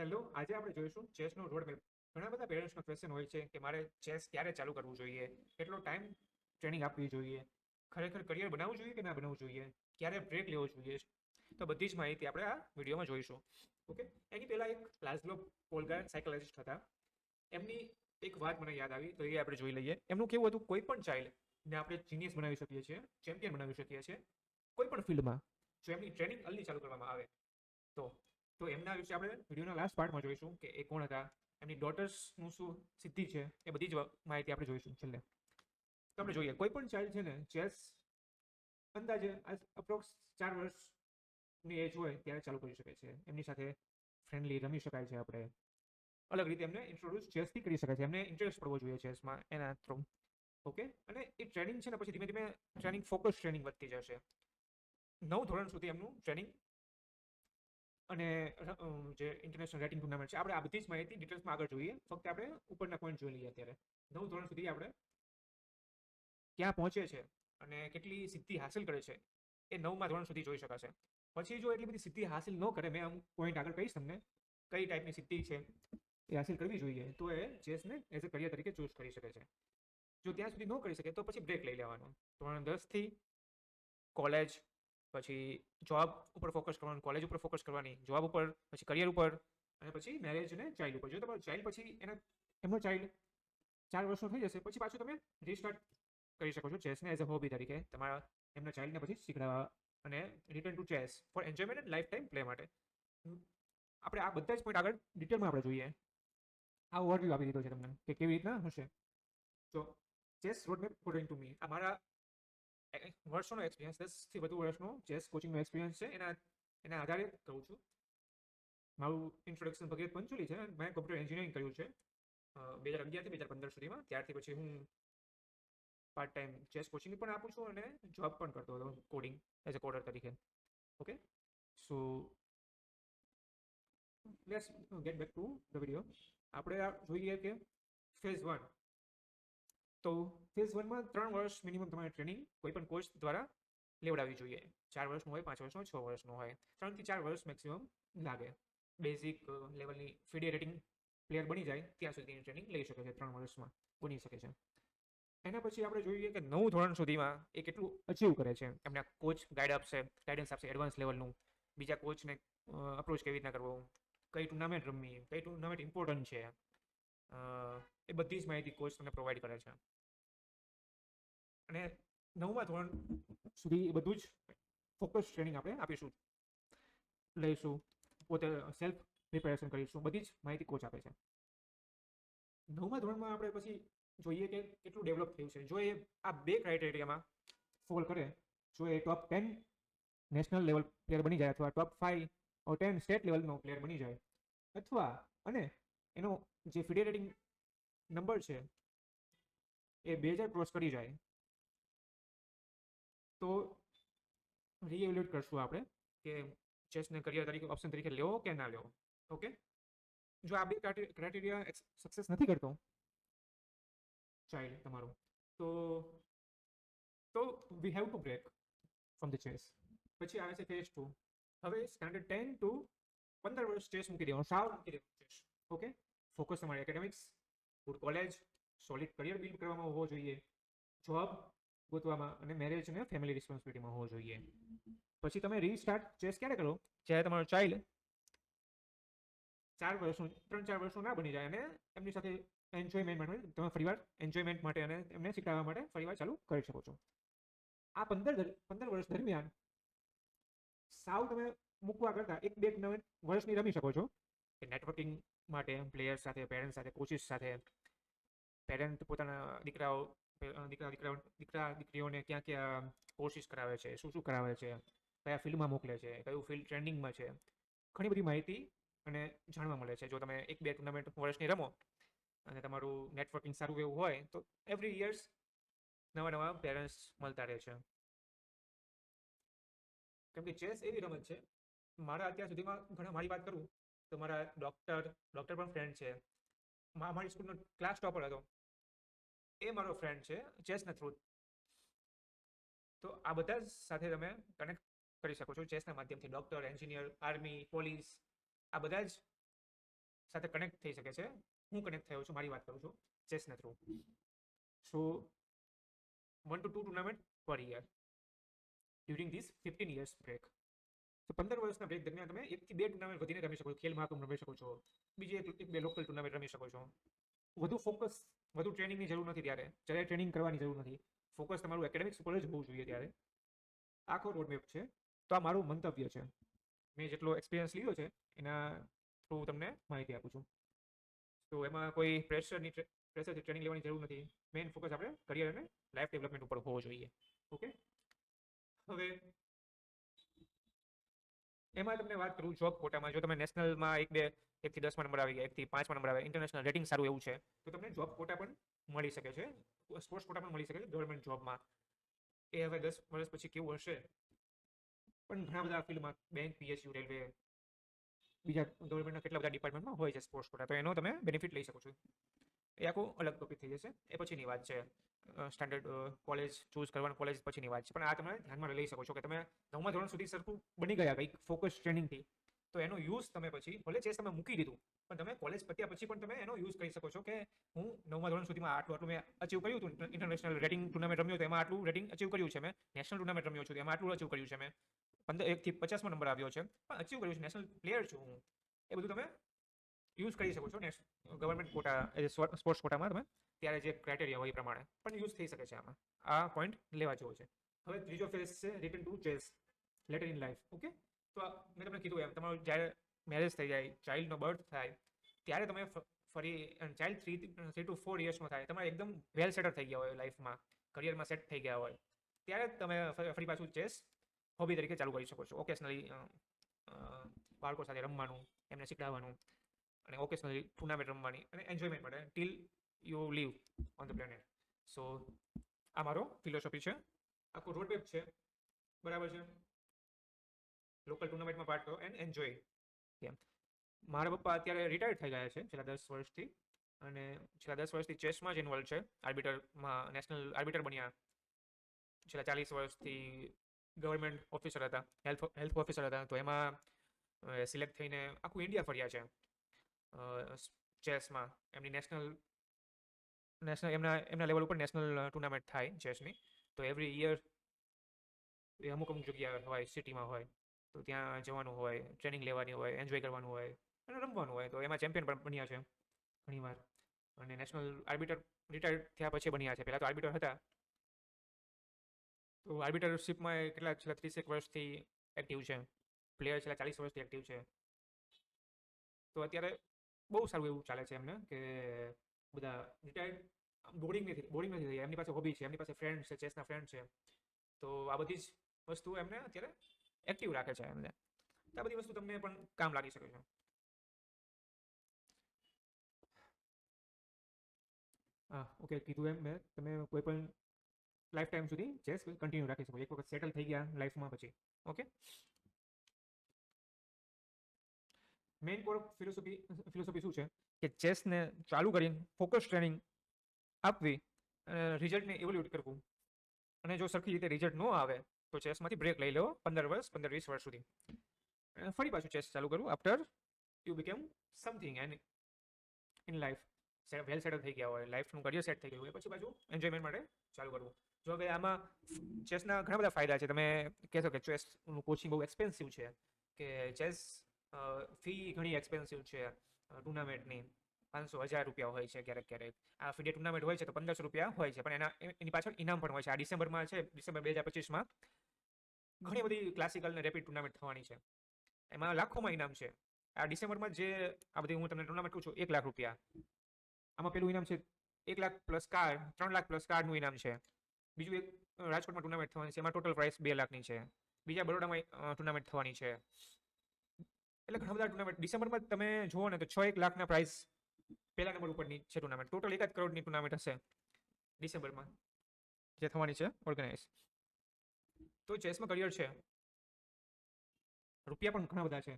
Hello આજે આપણે જોઈશું ચેસનો રોડ ઘણા બધા પેરેન્ટ્સનો ક્વેશ્ચન હોય છે કે મારે ચેસ ક્યારે ચાલુ કરવું જોઈએ? કેટલો ટાઈમ ટ્રેનિંગ આપવી જોઈએ? ખરેખર કરિયર બનાવવું જોઈએ કે ના બનાવવું જોઈએ? ક્યારે બ્રેક લેવો જોઈએ? તો બધી જ માહિતી આપણે આ વિડીયોમાં જોઈશું. ઓકે એની પહેલાં એક લાઝલો પોલગા સાયકોલોજિસ્ટ હતા. એમની એક વાત મને યાદ આવી, તો એ આપણે જોઈ લઈએ. એમનું કેવું હતું? કોઈ પણ ચાઇલ્ડ ને આપણે જીનિયસ બનાવી શકીએ છીએ ચેમ્પિયન બનાવી શકીએ છીએ, કોઈ પણ ફિલ્ડમાં જો એમની ટ્રેનિંગ અલ્લી ચાલુ કરવામાં આવે, તો તો એમના વિશે આપણે વિડીયોના લાસ્ટ પાર્ટમાં જોઈશું કે એ કોણ હતા, એમની ડોટર્સનું શું સિદ્ધિ છે, એ બધી જ માહિતી આપણે જોઈશું છેલ્લે. તો આપણે જોઈએ, કોઈ પણ ચાઇલ્ડ છે ને ચેસ અંદાજે અપ્રોક્સ ચાર વર્ષની એજ હોય ત્યારે ચાલુ કરી શકે છે. એમની સાથે ફ્રેન્ડલી રમી શકાય છે આપણે. અલગ રીતે એમને ઇન્ટ્રોડ્યુસ ચેસથી કરી શકાય છે. એમને ઇન્ટરેસ્ટ પડવો જોઈએ ચેસમાં એના થ્રુ ઓકે અને એ ટ્રેનિંગ છે ને, પછી ધીમે ધીમે ટ્રેનિંગ ફોકસ ટ્રેનિંગ વધતી જશે. નવ ધોરણ સુધી એમનું ટ્રેનિંગ અને જે ઇન્ટરનેશનલ રેટિંગ ટુર્નામેન્ટ છે, આપણે આ બધી જ માહિતી ડિટેલ્સમાં આગળ જોઈએ. ફક્ત આપણે ઉપરના પોઈન્ટ જોઈ લઈએ અત્યારે. નવ ધોરણ સુધી આપણે ક્યાં પહોંચે છે અને કેટલી સિદ્ધિ હાંસલ કરે છે, એ નવમા ધોરણ સુધી જોઈ શકાશે. પછી જો એટલી બધી સિદ્ધિ હાંસિલ ન કરે, મેં અમુક પોઈન્ટ આગળ કહીશ તમને, કઈ ટાઈપની સિદ્ધિ છે એ હાંસિલ કરવી જોઈએ, તો એ ચેસને એઝ અ કરિયર તરીકે ચૂઝ કરી શકે છે. જો ત્યાં સુધી ન કરી શકે, તો પછી બ્રેક લઈ લેવાનો. ધોરણ દસથી કોલેજ પછી જોબ ઉપર ફોકસ કરવાનું કોલેજ ઉપર ફોકસ કરવાની જોબ ઉપર, પછી કરિયર ઉપર, અને પછી મેરેજ અને ચાઇલ્ડ ઉપર. જો તમારું ચાઇલ્ડ પછી એના, એમનો ચાઇલ્ડ ચાર વર્ષનો થઈ જશે, પછી પાછું તમે રીસ્ટાર્ટ કરી શકો છો ચેસને એઝ અ હોબી તરીકે. તમારા, એમના ચાઇલ્ડને પછી શીખડાવવા અને return to chess for enjoyment and life time play માટે આપણે આ બધા જ પોઈન્ટ આગળ ડિટેલમાં આપણે જોઈએ. આ ઓવરવ્યૂ આપી દીધો છે તમને, કે કેવી રીતના હશે. તો chess road map according to me આ મારા વર્ષોનો એક્સપિરિયન્સ દસથી વધુ વર્ષનો ચેસ કોચિંગનો એક્સપિરિયન્સ છે, એના એના આધારે કહું છું. મારું ઇન્ટ્રોડક્શન ભગીરથ પંચોલી છે. મેં કોમ્પ્યુટર એન્જિનિયરિંગ કર્યું છે બે હજાર અગિયારથી બે હજાર પંદર સુધીમાં. ત્યારથી પછી હું પાર્ટ ટાઈમ ચેસ કોચિંગ પણ આપું છું અને જોબ પણ કરતો હતો કોડિંગ એઝ અ કોડર તરીકે. Okay so let's get back to the video આપણે જોઈએ કે ફેઝ વન તો ફેઝ વનમાં ત્રણ વર્ષ મિનિમમ તમારે ટ્રેનિંગ કોઈ પણ કોચ દ્વારા લેવડાવવી જોઈએ. ચાર વર્ષનું હોય, પાંચ વર્ષનું છ વર્ષનું હોય. ત્રણથી ચાર વર્ષ મેક્સિમમ લાગે. બેઝિક લેવલની ફીડી રેટિંગ પ્લેયર બની જાય ત્યાં સુધીની ટ્રેનિંગ લઈ શકે છે, ત્રણ વર્ષમાં બની શકે છે. એના પછી આપણે જોઈએ કે નવું ધોરણ સુધીમાં એ કેટલું અચીવ કરે છે. એમના કોચ ગાઈડ આપશે ગાઈડન્સ આપશે એડવાન્સ લેવલનું બીજા કોચને અપ્રોચ કેવી રીતના કરવો? કઈ ટુર્નામેન્ટ રમવી? કઈ ટુર્નામેન્ટ ઇમ્પોર્ટન્ટ છે? એ બધી જ માહિતી કોચ તમને પ્રોવાઈડ કરે છે. અને નવમા ધોરણ સુધી એ બધું જ ફોકસ ટ્રેનિંગ આપણે આપીશું. લઈશું, પોતે સેલ્ફ પ્રિપેરેશન કરીશું, બધી જ માહિતી કોચ આપે છે. નવમા ધોરણમાં આપણે પછી જોઈએ કે કેટલું ડેવલપ થયું છે. જો એ આ બે ક્રાઇટેરિયામાં ફોલ કરે, જો એ top ten national level player બની જાય અથવા top five or ten state લેવલનો પ્લેયર બની જાય અથવા, અને એનો જે ફિડે રેટિંગ નંબર છે, એ બે હજાર ક્રોસ કરી જાય તો રીએવેલ્યુએટ કરશું આપણે કે ચેસને કરિયર તરીકે ઓપ્શન તરીકે લેવો કે ના લેવો. ઓકે જો આ બે ક્રાઇટેરિયા સક્સેસ નથી કરતો ચાઇલ્ડ તમારું. તો તો we have to break from the chess પછી આવે છે ફેઝ ટુ હવે સ્ટાન્ડર્ડ ટેન ટુ પંદર વર્ષ ચેસ મૂકી દેવાનું, સાવ મૂકી દેવાનું ચેસ ઓકે ફોકસ તમારી academics good college solid career build કરવામાં હોવો જોઈએ. જોબ ગોતવામાં અને મેરેજ અને ફેમિલી રિસ્પોન્સિબિલિટીમાં હોવો જોઈએ. પછી તમે રીસ્ટાર્ટ ચેસ ક્યારે કરો? જ્યારે તમારો ચાઇલ્ડ ચાર વર્ષનું, ત્રણ ચાર વર્ષનું ના બની જાય અને એમની સાથે એન્જોયમેન્ટ માટે, તમે ફરીવાર એન્જોયમેન્ટ માટે અને એમને શીખવવા માટે ફરીવાર ચાલુ કરી શકો છો. આ પંદર પંદર વર્ષ દરમિયાન સાવ તમે મૂકવા કરતાં એક બે નવ વર્ષની રમી શકો છો. કે નેટવર્કિંગ માટે પ્લેયર સાથે પેરેન્ટ સાથે કોચિસ સાથે પેરેન્ટ પોતાના દીકરાઓ દીકરા, દીકરાઓ, દીકરા, દીકરીઓને ક્યાં ક્યાં કોર્સિસ કરાવે છે, શું શું કરાવે છે, કયા ફિલ્ડમાં મોકલે છે, કયું ફિલ્ડ ટ્રેન્ડિંગમાં છે, ઘણી બધી માહિતી અને જાણવા મળે છે. જો તમે એક બે ટુર્નામેન્ટ વર્ષની રમો અને તમારું નેટવર્કિંગ સારું એવું હોય, તો એવરી યર્સ નવા નવા પેરેન્ટ્સ મળતા રહે છે. કેમ કે ચેસ એવી રમત છે, મારા અત્યાર સુધીમાં ઘણા, મારી વાત કરું તો મારા ડૉક્ટર ડૉક્ટર પણ ફ્રેન્ડ છે. મારી સ્કૂલનો ક્લાસ ટોપર હતો. એ મારો ફ્રેન્ડ છે ચેસના થ્રુ તો આ બધા સાથે તમે કનેક્ટ કરી શકો છો ચેસના માધ્યમથી. ડૉક્ટર એન્જિનિયર આર્મી પોલીસ આ બધા જ સાથે કનેક્ટ થઈ શકે છે. હું કનેક્ટ થયો છું, મારી વાત કરું છું ચેસના through so one to two tournament per year during this fifteen years break તો પંદર વર્ષના બ્રેક દરમિયાન તમે એકથી બે ટુર્નામેન્ટ વધીને રમી શકો છો. ખેલ મહાકુંભ રમી શકો છો. બીજી એક બે લોકલ ટુર્નામેન્ટ રમી શકો છો. વધુ ફોકસ વધુ ટ્રેનિંગની જરૂર નથી ત્યારે. જ્યારે ટ્રેનિંગ કરવાની જરૂર નથી. ફોકસ તમારું એકેડેમિક્સ ઉપર જ હોવું જોઈએ ત્યારે. આખો રોડમેપ છે. તો આ મારું મંતવ્ય છે. મેં જેટલો એક્સપિરિયન્સ લીધો છે, એના થ્રુ તમને માહિતી આપું છું. તો એમાં કોઈ પ્રેશરની પ્રેશરથી ટ્રેનિંગ લેવાની જરૂર નથી. મેઇન ફોકસ આપણે કરિયર અને લાઈફ ડેવલપમેન્ટ ઉપર હોવો જોઈએ. ઓકે હવે, એમાં તમને વાત કરું જોબ કોટામાં જો તમે નેશનલમાં એક બે એકથી દસમાં નંબર આવી એકથી પાંચમાં નંબર આવે ઇન્ટરનેશનલ રેટિંગ સારું એવું છે. તો તમને જોબ કોટા પણ મળી શકે છે. સ્પોર્ટ્સ કોટા પણ મળી શકે છે ગવર્મેન્ટ જોબમાં એ હવે દસ વર્ષ પછી કેવું હશે? પણ ઘણા બધા ફિલ્ડમાં બેંક પીએસયુ રેલવે બીજા ગવર્મેન્ટના કેટલા બધા ડિપાર્ટમેન્ટમાં હોય છે સ્પોર્ટ્સ કોટા તો એનો તમે બેનિફિટ લઈ શકો છો. એ આખું અલગ ટોપિક થઈ જશે. એ પછીની વાત છે. સ્ટાન્ડર્ડ કોલેજ ચૂઝ કરવાનું કોલેજ પછીની વાત છે. પણ આ તમે ધ્યાનમાં લઈ શકો છો કે તમે નવમા ધોરણ સુધી સરખું બની ગયા કંઈક ફોકસ ટ્રેનિંગથી તો એનો યુઝ તમે પછી, ભલે ચેસ તમે મૂકી દીધું, પણ તમે કોલેજ પત્યા પછી પણ તમે એનો યુઝ કરી શકો છો કે હું નવમા ધોરણ સુધીમાં આટલું આટલું મેં અચીવ કર્યું હતું ઇન્ટરનેશનલ રેટિંગ ટુર્નામેન્ટ રમ્યો તો એમાં આટલું રેટિંગ અચીવ કર્યું છે મેં નેશનલ ટુર્નામેન્ટ રમ્યો છું, એમાં આટલું અચીવ કર્યું છે મેં. પંદર એકથી પચાસમાં નંબર આવ્યો છે, પણ અચીવ કર્યું છે નેશનલ પ્લેયર છું હું. એ બધું તમે યુઝ કરી શકો છો ને ગવર્મેન્ટ કોટા સ્પોર્ટ્સ કોટામાં તમે, ત્યારે જે ક્રાઇટેરિયા હોય એ પ્રમાણે પણ યુઝ થઈ શકે છે આમાં. આ પોઈન્ટ લેવા જેવો છે. હવે ત્રીજો ફેઝ છે return to chess later in life okay તો મેં તમને કીધું એમ, તમારું જ્યારે મેરેજ થઈ જાય ચાઇલ્ડનો બર્થ થાય, ત્યારે તમે ફરી child three three to four યર્સમાં થાય, તમારે એકદમ વેલ સેટલ થઈ ગયા હોય લાઈફમાં કરિયરમાં સેટ થઈ ગયા હોય, ત્યારે તમે ફરી પાછું ચેસ હોબી તરીકે ચાલુ કરી શકો છો. ઓકેશનલી બાળકો સાથે રમવાનું, એમને શીખડાવવાનું, અને ઓકેશનલી ટુર્નામેન્ટ રમવાની, અને એન્જોયમેન્ટ માટે till you live on the planet so આ મારો ફિલોસોફી છે. આખો રોડ મેપ છે. બરાબર છે? લોકલ ટુર્નામેન્ટમાં પાર્ટ લો એન્ડ એન્જોય ગેમ મારા પપ્પા અત્યારે રિટાયર્ડ થઈ ગયા છે છેલ્લા દસ વર્ષથી. અને છેલ્લા દસ વર્ષથી ચેસમાં જ ઇન્વોલ્વ છે. આર્બિટરમાં નેશનલ આર્બિટર બન્યા. છેલ્લા ચાલીસ વર્ષથી ગવર્મેન્ટ ઓફિસર હતા હેલ્થ હેલ્થ ઓફિસર હતા. તો એમાં સિલેક્ટ થઈને આખું ઇન્ડિયા ફર્યા છે. ચેસમાં. એમની નેશનલ નેશનલ એમના એમના લેવલ ઉપર નેશનલ ટુર્નામેન્ટ થાય ચેસની. તો એવરી યર એ અમુક અમુક જગ્યાએ હોય સિટીમાં હોય. તો ત્યાં જવાનું હોય ટ્રેનિંગ લેવાની હોય એન્જોય કરવાનું હોય અને રમવાનું હોય. તો એમાં ચેમ્પિયન પણ બન્યા છે ઘણીવાર. અને નેશનલ આર્બિટર રિટાયર્ડ થયા પછી બન્યા છે. પહેલાં તો આર્બિટર હતા. તો આર્બિટરશીપમાં કેટલા છેલ્લા ત્રીસેક વર્ષથી એક્ટિવ છે. પ્લેયર છેલ્લા ચાલીસ વર્ષથી એક્ટિવ છે. તો અત્યારે બહુ સારું એવું ચાલે છે એમને કે બધા રિટાયર્ડ બોરિંગ નથી બોરિંગ નથી થઈ. એમની પાસે હોબી છે, એમની પાસે ફ્રેન્ડ છે ચેસના ફ્રેન્ડ છે. તો આ બધી જ વસ્તુ એમને અત્યારે એક્ટિવ રાખે છે એમને. આ બધી વસ્તુ તમને પણ કામ લાગી શકે છે. હા ઓકે કીધું એમ મેં. તમે કોઈ પણ લાઈફ ટાઈમ સુધી ચેસ કન્ટિન્યુ રાખી શકો. એક વખત સેટલ થઈ ગયા લાઈફમાં પછી. Okay main core philosophy philosophy શું છે? કે ચેસને ચાલુ કરીને ફોકસ ટ્રેનિંગ આપવી અને રિઝલ્ટને ઇવોલ્યુટ કરવું. અને જો સરખી રીતે રિઝલ્ટ ન આવે તો ચેસમાંથી બ્રેક લઈ લેવો પંદર વર્ષ, પંદર વીસ વર્ષ સુધી. ફરી પાછું ચેસ ચાલુ કરવું after you became something and in life well settle થઈ ગયા હોય લાઈફનું કરિયર સેટ થઈ ગયું હોય, પછી પાછું એન્જોયમેન્ટ માટે ચાલુ કરવું. જો હવે આમાં ચેસના ઘણા બધા ફાયદા છે. તમે કહેશો કે ચેસનું કોચિંગ બહુ એક્સપેન્સિવ છે. કે ચેસ ફી ઘણી એક્સપેન્સિવ છે. ટુર્નામેન્ટની પાંચસો હજાર રૂપિયા હોય છે ક્યારેક ક્યારેક. આ ફીડે ટુર્નામેન્ટ હોય છે તો પંદરસો રૂપિયા હોય છે. પણ એના એની પાછળ ઇનામ પણ હોય છે. આ ડિસેમ્બરમાં છે, ડિસેમ્બર બે હજાર પચીસમાં ઘણી બધી ક્લાસિકલ ને રેપિડ ટુર્નામેન્ટ થવાની છે. એમાં લાખોમાં ઇનામ છે. આ ડિસેમ્બરમાં જે આ બધી હું તમને ટુર્નામેન્ટ કહું છું, એક લાખ રૂપિયા. આમાં પેલું ઇનામ છે, એક લાખ પ્લસ કાર્ડ ત્રણ લાખ પ્લસ કાર્ડનું ઇનામ છે. બીજું એક રાજકોટમાં ટુર્નામેન્ટ થવાની છે, એમાં ટોટલ પ્રાઇસ બે લાખની છે. બીજા બરોડામાં ટુર્નામેન્ટ થવાની છે. એટલે ઘણા બધા ટુર્નામેન્ટ ડિસેમ્બરમાં તમે જુઓ ને તો છ એક લાખના પ્રાઇસ પહેલા નંબર ઉપરની છે ટુર્નામેન્ટ ટોટલ એક જ કરોડની ટુર્નામેન્ટ હશે ડિસેમ્બરમાં, જે થવાની છે ઓર્ગેનાઇઝ તો ચેસમાં કરિયર છે. રૂપિયા પણ ઘણા બધા છે.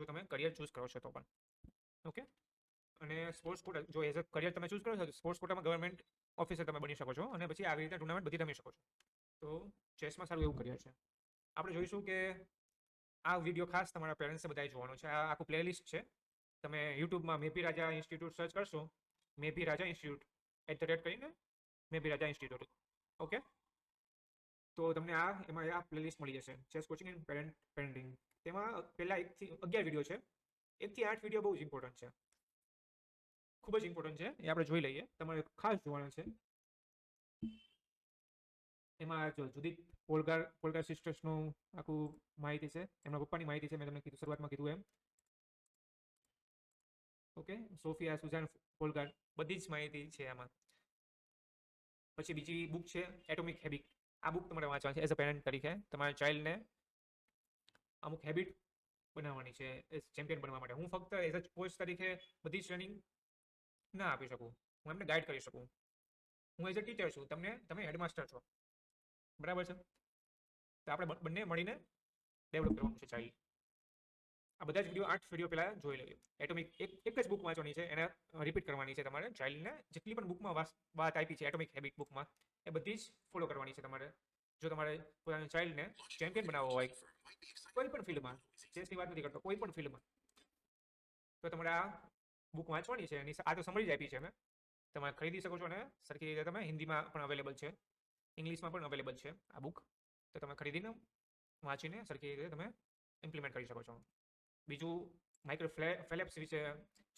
જો તમે કરિયર ચૂઝ કરો છો તો પણ. ઓકે અને સ્પોર્ટ્સ કોટા જો એઝ અ કરિયર તમે ચૂઝ કરો છો સ્પોર્ટ્સ કોટામાં ગવર્મેન્ટ ઓફિસર તમે બની શકો છો અને પછી આવી રીતે ટુર્નામેન્ટ બધી રમી શકો છો. તો ચેસમાં સારું એવું કરિયર છે. આપણે જોઈશું કે આ વીડિયો ખાસ તમારા પેરેન્ટ્સે બધાએ જોવાનો છે. આ આખું પ્લેલિસ્ટ છે. તમે યુટ્યુબમાં મેપી રાજા ઇન્સ્ટિટ્યૂટ સર્ચ કરશો. Mepi Raja institute at the rate કરીને મેપી રાજા ઇન્સ્ટિટ્યૂટ ઓકે તો તમને આ, એમાં આ પ્લેલિસ્ટ મળી જશે. Chess coaching and parent parenting તેમાં પહેલાં એકથી અગિયાર વીડિયો છે. એકથી આઠ વીડિયો બહુ જ ઇમ્પોર્ટન્ટ છે. ખૂબ જ ઇમ્પોર્ટન્ટ છે. એ આપણે જોઈ લઈએ. તમારે ખાસ જોવાના છે. એમાં જો જુદી પોલગાર પોલગાર સિસ્ટર્સનું આખું માહિતી છે. એમના પપ્પાની માહિતી છે. મેં તમને કીધું, શરૂઆતમાં કીધું એમ. ઓકે? સોફિયા સુઝાન પોલગાર બધી જ માહિતી છે આમાં. પછી બીજી બુક છે એટોમિક હેબિટ આ બુક તમારે વાંચવાની છે. એઝ અ પેરેન્ટ તરીકે તમારા ચાઇલ્ડને અમુક હેબિટ બનાવવાની છે. એ ચેમ્પિયન બનવા માટે. હું ફક્ત એઝ અ કોચ તરીકે બધી ટ્રેનિંગ ના આપી શકું. હું એમને ગાઈડ કરી શકું. હું એઝ અ ટીચર છું. તમને, તમે હેડમાસ્ટર છો. બરાબર છે? તો આપણે બંને મળીને ડેવલપ કરવાનું છે ચાઇલ્ડ આ બધા જ વીડિયો આઠ વીડિયો પહેલાં જોઈ લઈએ એટોમિક એક એક જ બુક વાંચવાની છે. એને રિપીટ કરવાની છે તમારે ચાઇલ્ડને જેટલી પણ બુકમાં વાત આપી છે એટોમિક હેબિટ બુકમાં એ બધી જ ફોલો કરવાની છે તમારે. જો તમારે પોતાના ચાઇલ્ડને ચેમ્પિયન બનાવવો હોય, કોઈ પણ ફિલ્ડમાં ચેસની વાત નથી કરતો, કોઈ પણ ફિલ્ડમાં તો તમારે આ બુક વાંચવાની છે, એની આ તો સમરી જ આપી છે મેં. તમે ખરીદી શકો છો અને સરખી રીતે તમે હિન્દીમાં પણ અવેલેબલ છે, ઇંગ્લિશમાં પણ અવેલેબલ છે આ બુક તો તમે ખરીદીને વાંચીને સરખી રીતે તમે ઇમ્પ્લિમેન્ટ કરી શકો છો. બીજું માઇક્રો ફેલેપ્સ વિશે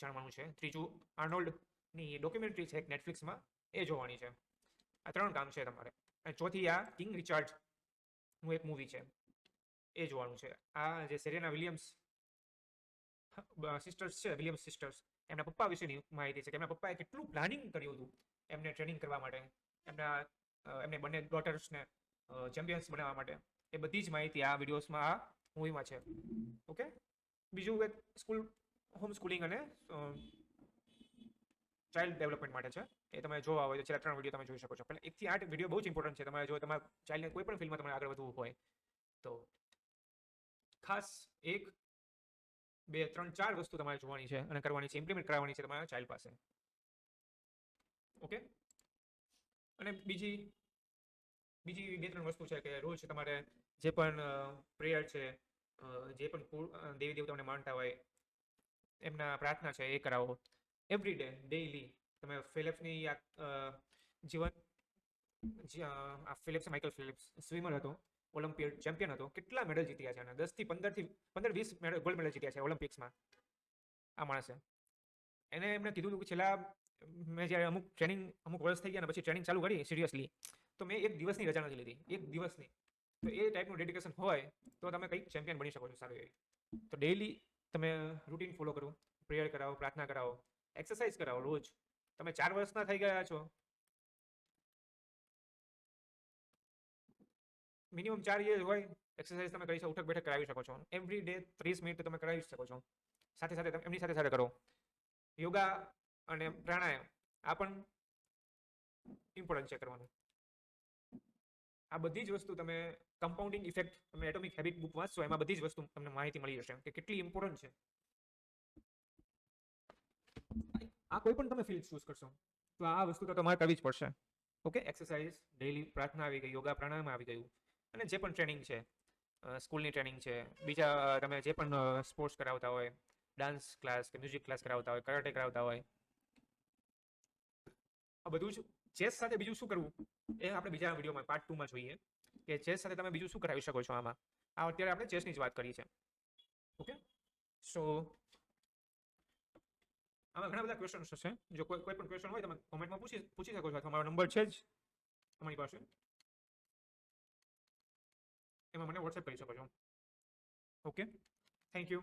જાણવાનું છે. ત્રીજું આર્નોલ્ડની ડોક્યુમેન્ટરી છે, એક નેટફ્લિક્સમાં એ જોવાની છે. આ ત્રણ કામ છે તમારે. અને ચોથી આ કિંગ રિચાર્ડનું એક મૂવી છે. એ જોવાનું છે. આ જે સેરેના વિલિયમ્સ સિસ્ટર્સ છે, વિલિયમ્સ સિસ્ટર્સ એમના પપ્પા વિશેની માહિતી છે કે એમના પપ્પાએ કેટલું પ્લાનિંગ કર્યું હતું એમને ટ્રેનિંગ કરવા માટે. એમના એમને બંને ડોટર્સને ચેમ્પિયન્સ બનાવવા માટે. એ બધી જ માહિતી આ વિડીયોઝમાં આ મૂવીમાં છે. ઓકે? બીજું એક સ્કૂલ હોમ સ્કૂલિંગ અને ચાઇલ્ડ ડેવલપમેન્ટ માટે છે. એ તમે જોવા હોય તો છેલ્લા ત્રણ વીડિયો તમે જોઈ શકો છો. પહેલાં એકથી આઠ વીડિયો બહુ જ ઇમ્પોર્ટન્ટ છે. તમારે જો તમારા ચાઇલ્ડને કોઈ પણ ફિલ્ડમાં તમારે આગળ વધવું હોય તો ખાસ એક, બે, ત્રણ, ચાર વસ્તુ તમારે જોવાની છે અને કરવાની છે ઇમ્પ્લિમેન્ટ કરાવવાની છે તમારા ચાઇલ્ડ પાસે. ઓકે અને બીજી બીજી બે, ત્રણ વસ્તુ છે કે રોજ તમારે જે પણ પ્રેયર છે જે પણ દેવી દેવતાઓને માનતા હોય એમના પ્રાર્થના છે એ કરાવો. એવરી ડે ડેઈલી તમે ફિલિપ્સની આ જીવન આ ફિલિપ્સ, માઇકલ ફિલિપ્સ સ્વિમર હતો ઓલિમ્પિયડ ચેમ્પિયન હતો, કેટલા મેડલ જીત્યા છે અને દસથી પંદરથી, પંદર, વીસ મેડલ ગોલ્ડ મેડલ જીત્યા છે ઓલિમ્પિક્સમાં આ માણસે. એને એમણે કીધું હતું કે છેલ્લા, મેં જ્યારે અમુક ટ્રેનિંગ, અમુક વર્ષ થઈ ગયા ને પછી ટ્રેનિંગ ચાલુ કરી, સિરિયસલી, તો મેં એક દિવસની રજા નથી લીધી, એક દિવસની. તો એ ટાઈપનું ડેડિકેશન હોય, તો તમે કંઈક ચેમ્પિયન બની શકો છો સારું એવી. તો ડેઈલી તમે રૂટીન ફોલો કરો, પ્રેયર કરાવો, પ્રાર્થના કરાવો એક્સરસાઇઝ કરાવો, રોજ. તમે ચાર વર્ષના થઈ ગયા છો. મિનિમમ ચાર યર્સ હોય એક્સરસાઇઝ તમે કરી શકો, ઉઠક બેઠક કરાવી શકો છો. એવરી ડે ત્રીસ મિનિટ તમે કરાવી શકો છો. સાથે સાથે તમે, એમની સાથે સાથે કરો. યોગા અને પ્રાણાયામ, આ પણ ઇમ્પોર્ટન્ટ છે કરવાનું. આ બધી જ વસ્તુ તમે કમ્પાઉન્ડિંગ ઇફેક્ટ તમે એટોમિક હેબિટ બુક વાંચશો, એમાં બધી જ વસ્તુ તમને માહિતી મળી જશે. કે કેટલી ઇમ્પોર્ટન્ટ છે. આ કોઈ પણ તમે ફિલ્ડ ચૂઝ કરશો, તો આ વસ્તુ તો તમારે કરવી જ પડશે. ઓકે એક્સરસાઇઝ ડેઈલી પ્રાર્થના આવી ગઈ, યોગા પ્રાણાયામ આવી ગયું, અને જે પણ ટ્રેનિંગ છે સ્કૂલની ટ્રેનિંગ છે, બીજા તમે જે પણ સ્પોર્ટ્સ કરાવતા હોય ડાન્સ ક્લાસ કે મ્યુઝિક ક્લાસ કરાવતા હોય કરાટે કરાવતા હોય, આ બધું જ ચેસ સાથે બીજું શું કરવું? એ આપણે બીજા વિડીયોમાં પાર્ટ ટુમાં જોઈએ, કે ચેસ સાથે તમે બીજું શું કરાવી શકો છો આમાં? આ અત્યારે આપણે ચેસની જ વાત કરી છે ઓકે સો આમાં ઘણા બધા ક્વેશ્ચન્સ હશે. જો કોઈ કોઈ પણ ક્વેશ્ચન હોય, તમે કોમેન્ટમાં પૂછી પૂછી શકો છો. અથવા મારો નંબર છે જ તમારી પાસે. એમાં મને વોટ્સએપ કરી શકો છો. Okay thank you